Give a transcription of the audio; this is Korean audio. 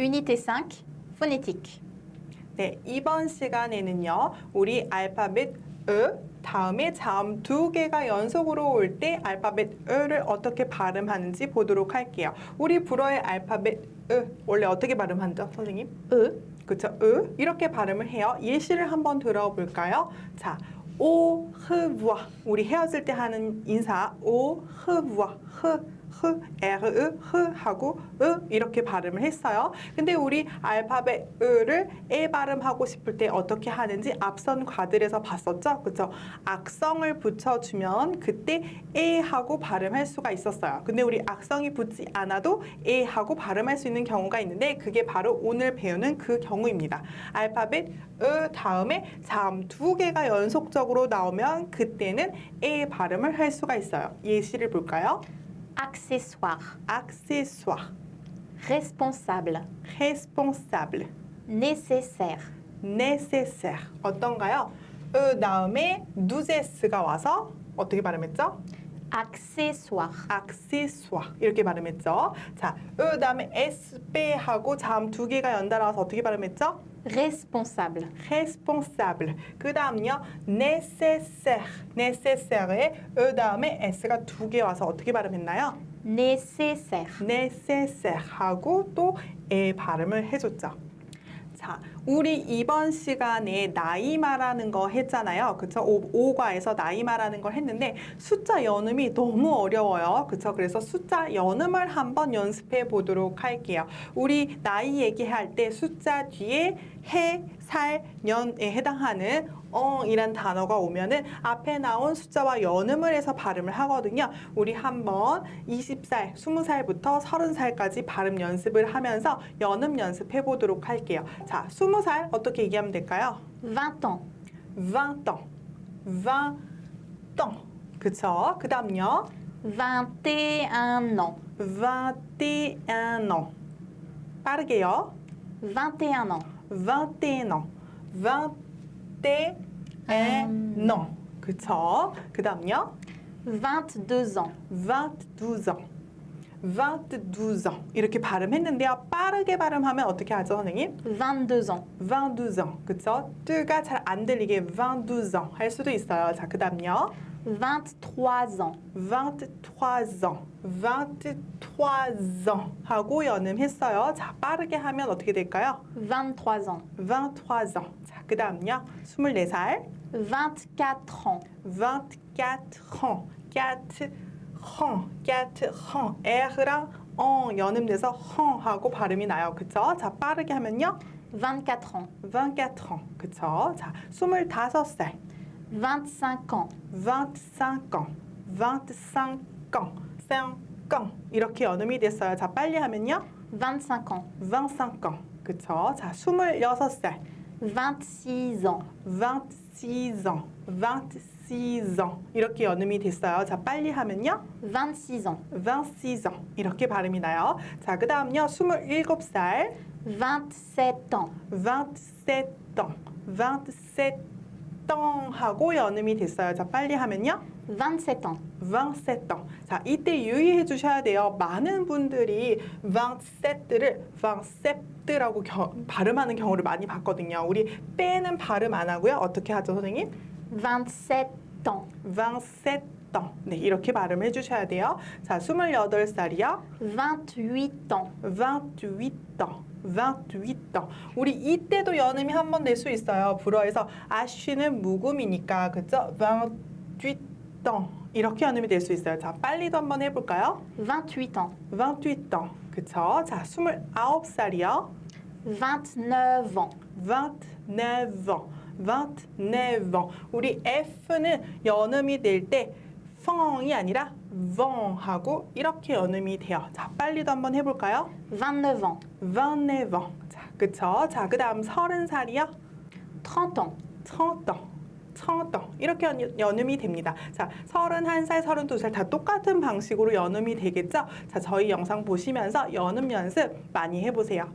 Unité 5, phonétique. 네, 이번 시간에는요. 우리 알파벳 으 다음에 자음 두 개가 연속으로 올 때 알파벳 으를 어떻게 발음하는지 보도록 할게요. 우리 불어의 알파벳 으 원래 어떻게 발음하죠, 선생님? E, 그쵸? 으 이렇게 발음을 해요. 예시를 한번 들어볼까요? 자, 오, 흐 부아 우리 헤어질 때 하는 인사 오, 흐 부아 흐, 흐, 으, 흐 하고 으 이렇게 발음을 했어요. 근데 우리 알파벳 으를 에 발음하고 싶을 때 어떻게 하는지 앞선 과들에서 봤었죠? 그쵸? 악성을 붙여주면 그때 에 하고 발음할 수가 있었어요. 근데 우리 악성이 붙지 않아도 에 하고 발음할 수 있는 경우가 있는데 그게 바로 오늘 배우는 그 경우입니다. 알파벳 으 다음에 자음 두 개가 연속적으로 나오면 그때는 에 발음을 할 수가 있어요. 예시를 볼까요? accessoire, accessoire, responsable, responsable, nécessaire, nécessaire. 어떤가요? 으 다음에 누제스가 와서 어떻게 발음했죠? Accessoire, accessoire 이렇게 발음했죠. 자, 으 다음에 s 빼하고 자음 두 개가 연달아서 어떻게 발음했죠? responsable, responsable. 그 다음요, nécessaire. nécessaire에 으 다음에 s가 두 개 와서 어떻게 발음했나요? nécessaire, nécessaire 하고 또 에 발음을 해줬죠. 자, 우리 이번 시간에 나이 말하는 거 했잖아요. 그쵸? 오, 과에서 나이 말하는 걸 했는데 숫자 연음이 너무 어려워요. 그쵸? 그래서 숫자 연음을 한번 연습해 보도록 할게요. 우리 나이 얘기할 때 숫자 뒤에 해, 살, 년에 해당하는 어 이란 단어가 오면은 앞에 나온 숫자와 연음을 해서 발음을 하거든요. 우리 한번 20살, 20살부터 30살까지 발음 연습을 하면서 연음 연습해 보도록 할게요. 자, 20살 어떻게 얘기하면 될까요? 20 ans, 20 ans. 20 ans. 그쵸? 그 다음요. 21 ans, 21 ans. 빠르게요. 21 ans, 21 ans. 21 ans. 그쵸? 그 다음요. 22 ans, 22 ans. 22 ans. 이렇게 발음했는데요. 빠르게 발음하면 어떻게 하죠, 선생님? 22 ans, 22 ans. 그쵸? 뜨가 잘 안 들리게 22 ans 할 수도 있어요. 자, 그 다음요. 23 ans, 23 ans. 23 ans 하고 연음했어요. 자, 빠르게 하면 어떻게 될까요? 23 ans, 23 ans. 자, 그 다음요. 24살. 24 ans, 24 ans. 4 ans. 4 ans. R랑 어 연음돼서 헝 하고 발음이 나요. 그쵸? 자, 빠르게 하면요. 24 ans, 24 ans. 그쵸? 자, 25살. 25 ans, 25 ans. 25 ans. 5 ans. 이렇게 연음이 됐어요. 자, 빨리 하면요. 25 ans, 25 ans. 그쵸? 자, 26살. 26 ans, 26 ans. 26 ans. 이렇게 연음이 됐어요. 자, 빨리 하면요. 26 ans, 26 ans. 이렇게 발음이 나요. 자, 그 다음요. 27살. 27 ans, 27 ans. 27 ans 하고 연음이 됐어요. 자, 빨리 하면요. 27 ans, 27 ans. 자, 이때 유의해 주셔야 돼요. 많은 분들이 27를 27라고 발음하는 경우를 많이 봤거든요. 우리 빼는 발음 안 하고요. 어떻게 하죠, 선생님? 27 ans, 27 ans. 네, 이렇게 발음해 주셔야 돼요. 자, 28살이요. 28 ans, 28 ans. 28 ans. 우리 이때도 연음이 한 번 될 수 있어요. 불어에서 아쉬는 묵음이니까 그죠? 28 ans. 이렇게 연음이 될 수 있어요. 자, 빨리도 한번 해볼까요? 28 ans, 28 ans. 그쵸? 자, 29살이요. 29 ans, 29 ans. 29 ans. 우리 F는 연음이 될 때 펑이 아니라 벙 하고 이렇게 연음이 돼요. 자, 빨리도 한번 해볼까요? 29 ans, 29 ans. 자, 그쵸? 자, 그 다음 30살이요. 30 ans, 30 ans. 30 ans. 이렇게 연, 연음이 됩니다. 자, 31살, 32살 다 똑같은 방식으로 연음이 되겠죠? 자, 저희 영상 보시면서 연음 연습 많이 해보세요.